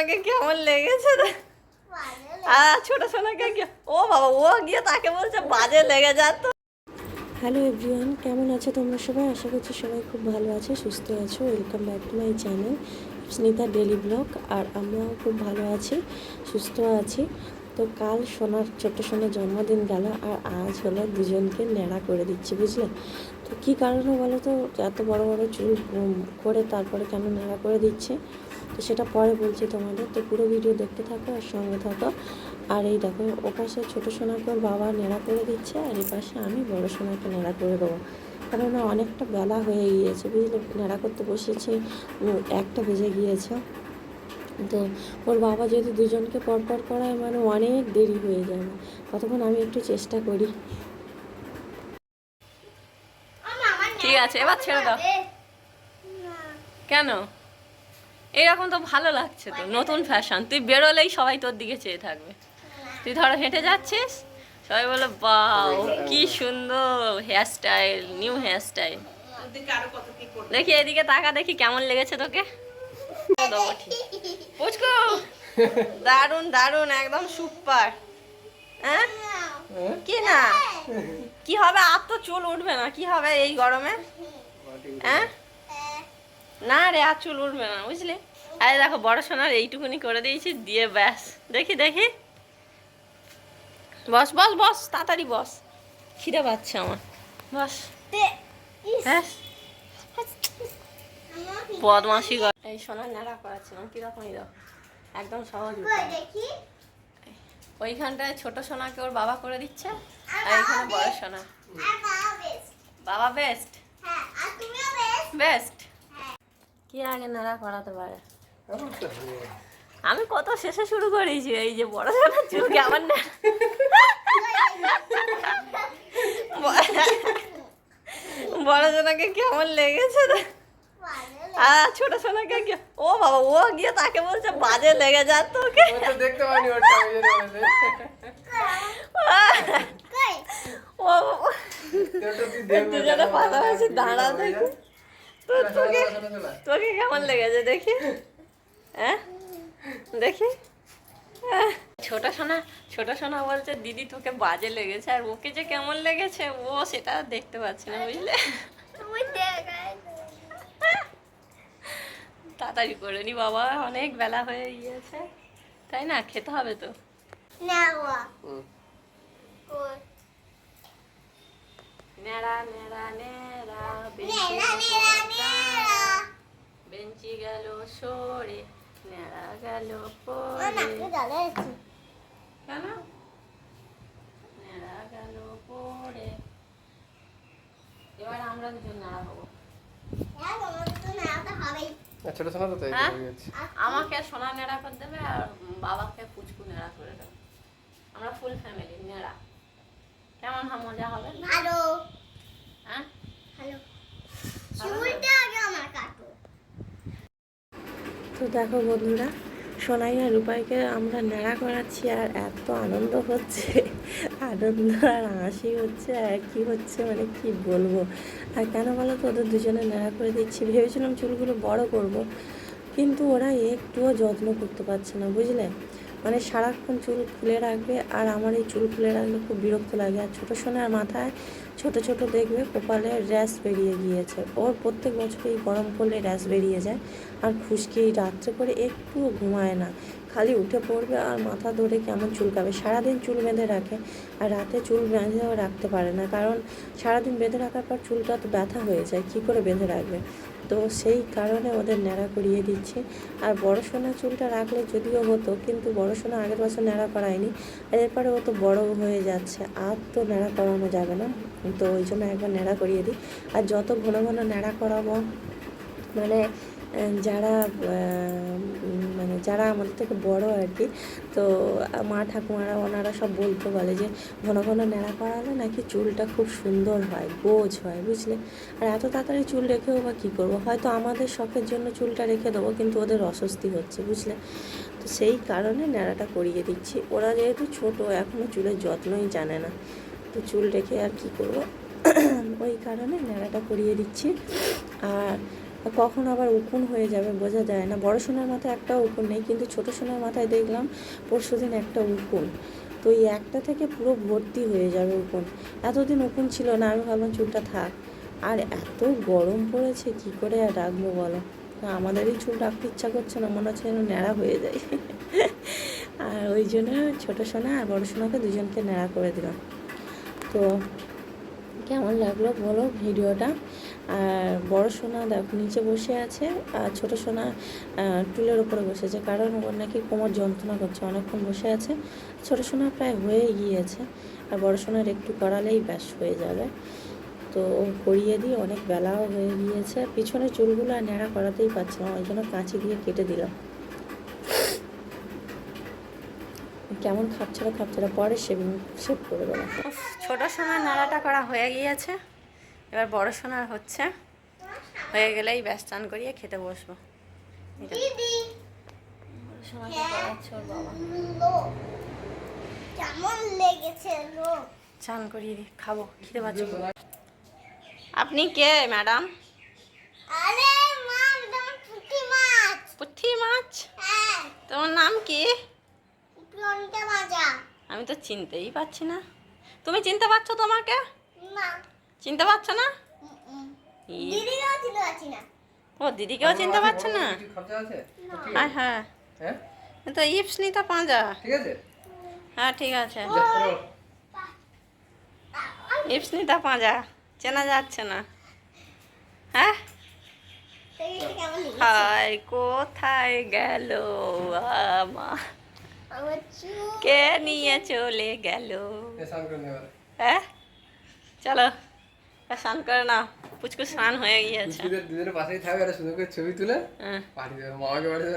সোনাকে কেমন লেগেছে আর ছোট সোনাকে ও বাবা, ও গিয়ে তাকে বলছে বাজে লেগে যাত হ্যালো এভরিওয়ান, কেমন আছো তোমরা সবাই? আশা করছি সবাই খুব ভালো আছে, সুস্থ আছো। Welcome back to my channel Snita daily vlog আর আমরাও খুব ভালো আছি, সুস্থ আছি। তো কাল সোনার ছোট্ট সোনার জন্মদিন গেল, আর আজ হলো দুজনকে ন্যাড়া করে দিচ্ছি, বুঝলে? তো কী কারণে বলো তো? এত বড় বড় চুল করে তারপরে কেন ন্যাড়া করে দিচ্ছে? তো সেটা পরে বলছি তোমাদের। তো পুরো ভিডিও দেখতে থাকো আর সঙ্গে থাকো। আর এই দেখো ও পাশে ছোটো সোনাকে বাবা নেড়া করে দিচ্ছে আর এই পাশে আমি বড়ো সোনাকে নেড়া করে দেবো। কারণ অনেকটা বেলা হয়ে গিয়েছে বুঝলে? নেড়া করতে বসেছি একটা বেজে গিয়েছে। তো ওর বাবা যদি দুজনকে পরপর করায় মানে অনেক দেরি হয়ে যাবে। ততক্ষণ আমি একটু চেষ্টা করি। ঠিক আছে এবার ছেড়ে দাও। কেন? এরকম তো ভালো লাগছে তো, নতুন ফ্যাশন তুই বেরোলেই সবাই তোর দিকে চেয়ে থাকবে। তুই ধরো হেঁটে যাচ্ছিস, সবাই বলে, বাও, কি সুন্দর hairstyle new hairstyle দেখি এদিকে তাকা, দেখি কেমন লেগেছে তোকে। পুচকু দারুণ দারুণ একদম সুপার হ্যাঁ? কি না? কি হবে? আর তো চুল উঠবে না, কি হবে এই গরমে? হ্যাঁ? না রে আর চুল উঠবে না বুঝলি? আরে দেখো বড় সোনার এইটুকুনি করে দিয়েছি দিয়ে ব্যাস। দেখি দেখি। বস বস বস তাড়াতাড়ি বস। খিদে পাচ্ছে আমার। বস। হ্যাঁ বদমাসি এই সোনার নেড়া করাচ্ছিলাম কীরকম এই দেখো। একদম সহজ ওইখানটায় ছোট সোনাকে ওর বাবা করে দিচ্ছে আর এখানে বড় সোনা। বাবা বেস্ট বেস্ট কি আগে নাড়া করাতে পারে? আমি কত শেষে শুরু করেছি এই যে বড় সোনার চুল কেমন না বড় সোনাকে কেমন লেগেছে আর ছোট সোনাকে ও বাবা ও গিয়ে তাকে বলছে বাজে লেগে যাত তোকে। দেখতে পাইনি। ও দুজনে পাশাপাশি দাঁড়া, দেখি। তো তোকে। তোকে কেমন লেগেছে দেখি? হ্যাঁ? দেখি? ছোট সোনা ছোট সোনা বলছে দিদি তোকে বাজে লেগেছে আর ওকে যে কেমন লেগেছে ও সেটা দেখতে পাচ্ছি না বুঝলে? তাড়াতাড়ি করে নি বাবা অনেক বেলা হয়ে গিয়েছে। তাই না? খেতে হবে তো? হুম। নেড়া নেড়া নেড়া বেঞ্চি বেঞ্চি গেল সরে নেড়া গেল পরে কেন নেড়া গেল পরে এবার আমরা দুজন নেড়া হব আর ছোট সোনা তো তাই হ্যাঁ? হয়ে আমাকে সোনা নেড়া করে দেবে আর বাবাকে পুচকু নেড়া করে দেবে। আমরা ফুল ফ্যামিলি নেড়া। কেমন হয় মজা হবে? হ্যাঁ? তো দেখো বন্ধুরা সোনাই আর রূপাইকে আমরা ন্যাড়া করাচ্ছি আর এত আনন্দ হচ্ছে আনন্দ আর হাসি হচ্ছে আর কি হচ্ছে মানে কি বলব? আর কেন বলো তো ওদের দুজনে ন্যাড়া করে দিচ্ছি। ভেবেছিলাম চুলগুলো বড় করব। কিন্তু ওরা একটুও যত্ন করতে পারছে না বুঝলে? মানে সারাক্ষণ চুল খুলে রাখবে আর আমার এই চুল খুলে রাখলে খুব বিরক্ত লাগে। আর ছোটো সোনার মাথায় ছোট ছোট দেখবে কপালে র্যাশ বেরিয়ে গিয়েছে। ওর প্রত্যেক বছর এই গরম পড়লে র্যাশ বেরিয়ে যায় আর খুশকি রাত্রে করে একটুও ঘুমায় না। খালি উঠে পড়বে আর মাথা ধরে কেমন চুলকাবে। সারাদিন চুল বেঁধে রাখে আর রাতে চুল বেঁধেও রাখতে পারে না। কারণ সারাদিন বেঁধে রাখার পর চুলটা তো ব্যথা হয়ে যায়। কী করে বেঁধে রাখবে? তো সেই কারণে ওদের ন্যাড়া করিয়ে দিচ্ছে। আর বড় সোনা চুলটা রাখলে যদিও হতো, কিন্তু বড় সোনা আগের বছর ন্যাড়া করায়নি। আর এরপরে ও তো বড় হয়ে যাচ্ছে, আর তো ন্যাড়া করানো যাবে না। তো ওই জন্য একবার ন্যাড়া করিয়ে দিই। আর যত ঘন ঘন ন্যাড়া করাবো মানে যারা মানে যারা আমাদের থেকে বড় আর কি, তো মা ঠাকুমারা ওনারা সব বলতে বলে যে ঘন ঘন ন্যাড়া করালে নাকি চুলটা খুব সুন্দর হয়, গোজ হয়, বুঝলে? আর এত তাড়াতাড়ি চুল রেখেও বা কী করব? হয়তো আমাদের শখের জন্য চুলটা রেখে দেবো, কিন্তু ওদের অস্বস্তি হচ্ছে, বুঝলে? তো সেই কারণে ন্যাড়াটা করিয়ে দিচ্ছি। ওরা যেহেতু ছোট এখনও চুলের যত্নই জানে না। তো চুল রেখে আর কি করব? ওই কারণে ন্যাড়াটা করিয়ে দিচ্ছি। আর কখন আবার উকুন হয়ে যাবে বোঝা যায় না। বড় সোনার মাথায় একটা উকুন নেই, কিন্তু ছোট সোনার মাথায় দেখলাম পরশু দিন একটা উকুন। তো এই একটা থেকে পুরো ভর্তি হয়ে যাবে উকুন। এতদিন উকুন ছিল না, আমি ভাবলাম চুলটা থাক। আর এত গরম পড়েছে, কি করে আর রাখব বলো? আমাদেরই চুল রাখতে ইচ্ছা করছে না, মনে হচ্ছে যেন ন্যাড়া হয়ে যায় আর ওই জন্য ছোটো সোনা আর বড় সোনাকে দুজনকে ন্যাড়া করে দিলাম। তো কেমন লাগল বলো ভিডিওটা? আর বড় সোনা দেখো, নিচে বসে আছে, আর ছোটো সোনা টুলের উপরে বসেছে কারণ ওর নাকি কোমর যন্ত্রণা করছে, অনেকক্ষণ বসে আছে। ছোটো সোনা প্রায় হয়ে গিয়েছে, আর বড় সোনার একটু করালেই ব্যাস হয়ে যাবে। তো করিয়ে দিই অনেক বেলাও হয়ে গিয়েছে পিছনে চুলগুলো আর ন্যাড়া করাতেই পারছি না, ওই জন্য কাঁচি দিয়ে কেটে দিলাম। কেমন খাপছাড়া খাপছাড়া, পরে শেভিং, শেভ করে দেবো। ছোট সোনার নাড়াটা করা হয়ে গিয়েছে। এবার বড় সোনার হচ্ছে। হয়ে গেলেই ব্যাস চান করিয়ে খেতে বসবো। চান করিয়ে খাব খেতে পাচ্ছি। আপনি কে ম্যাডাম? মাছ। হ্যাঁ। তোমার নাম কি? আমি তো চিনতেই পারছি না। তুমি চিনতে পারছ তোমাকে? না। চিনতে পারছ না? উম, উম। ই, দিদিকেও চিনতে পারছি না। ও দিদিকেও চিনতে পারছ না? হ্যাঁ। হ্যাঁ? হ্যাঁ তো ইপস নি পাঁজা। ঠিক আছে? হ্যাঁ ঠিক আছে। ইপস নি পাঁজা। চেনা যাচ্ছে না। হ্যাঁ? হাই কোথায় গেল আমা? কে নিয়ে চলে গেল? হ্যাঁ? চলো। স্নান করে না পুচকু স্নান হয়ে গিয়েছে। দুধের পাশেই থাকবে আর করে ছবি তুলে। হ্যাঁ। পাঠিয়ে দেবে মামাকে পাঠিয়ে